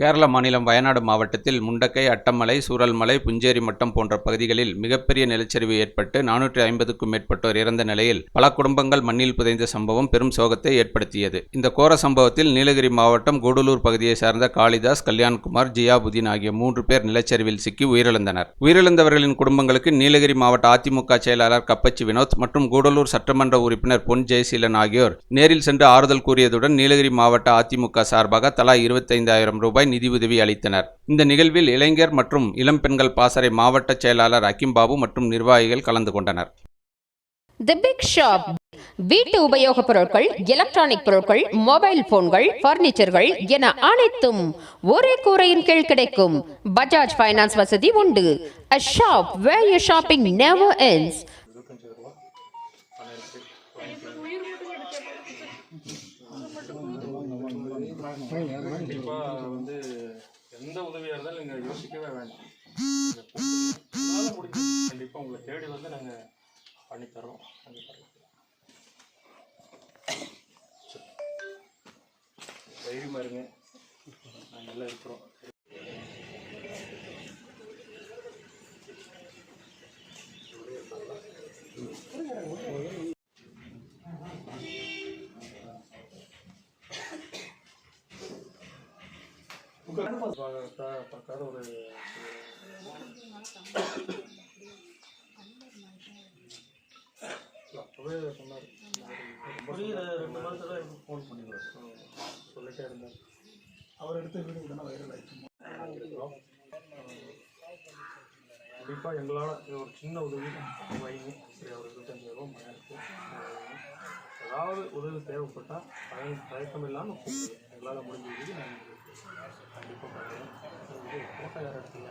கேரள மாநிலம் வயநாடு மாவட்டத்தில் முண்டக்கை அட்டமலை சூரல்மலை புஞ்சேரி மட்டம் போன்ற பகுதிகளில் மிகப்பெரிய நிலச்சரிவு ஏற்பட்டு நானூற்றி ஐம்பதுக்கும் மேற்பட்டோர் இறந்த நிலையில் பல குடும்பங்கள் மண்ணில் புதைந்த சம்பவம் பெரும் சோகத்தை ஏற்படுத்தியது. இந்த கோர சம்பவத்தில் நீலகிரி மாவட்டம் கூடலூர் பகுதியை சார்ந்த காளிதாஸ் கல்யாண்குமார் ஜியாபுதீன் ஆகிய மூன்று பேர் நிலச்சரிவில் சிக்கி உயிரிழந்தனர். உயிரிழந்தவர்களின் குடும்பங்களுக்கு நீலகிரி மாவட்ட அதிமுக செயலாளர் கப்பச்சி வினோத் மற்றும் கூடலூர் சட்டமன்ற உறுப்பினர் பொன் ஜெயசீலன் ஆகியோர் நேரில் சென்று ஆறுதல் கூறியதுடன் நீலகிரி மாவட்ட அதிமுக சார்பாக தலா இருபத்தைந்தாயிரம் ரூபாய் நிதியுதவி அளித்தனர். இந்த நிகழ்வில் இளைஞர் மற்றும் இளம் பெண்கள் பாசறை மாவட்ட செயலாளர் அகிம்பாபு மற்றும் நிர்வாகிகள் கலந்து கொண்டனர். தி பிக் ஷாப் வீட்டு உபயோகப் பொருட்கள் எலக்ட்ரானிக் பொருட்கள் மொபைல் போன்கள் பர்னிச்சர்கள் என அனைத்தும் ஒரே கூரையின் கீழ் கிடைக்கும். பஜாஜ் ஃபைனான்ஸ் வசதி உண்டு. A shop where you shopping never ends கண்டிப்பாக வந்து எந்த உதவியாக இருந்தாலும் நீங்கள் யோசிக்கவே வேண்டாம். நீங்க உங்களால முடியும் கண்டிப்பாக உங்களை தேடி வந்து நாங்கள் பண்ணித்தரோம் பண்ணித்தரோம் தைரியமாக இருங்க. நாங்கள் எல்லாம் இருக்கிறோம். ஒரு அப்பவே சொன்னார். புரியுது ரெண்டு மாதத்துல ஃபோன் பண்ணிடுவார். சொல்லிட்டே இருந்தார். அவர் எடுத்த வீடியோ தானே வைரல் ஆயிடுச்சு. கண்டிப்பாக எங்களால் ஒரு சின்ன உதவி வைங்க சரி அவர் இருபத்தஞ்சாயிரம் ரூபா இருக்கு. ஏதாவது உதவி தேவைப்பட்டால் தய தயக்கம் இல்லாமல் கூப்பிடுங்க எங்களால் முடிஞ்ச உதவி நாங்கள் கண்டிப்பாக பண்ணுறோம் ஃபோட்டோ யார் எடுத்தீங்க?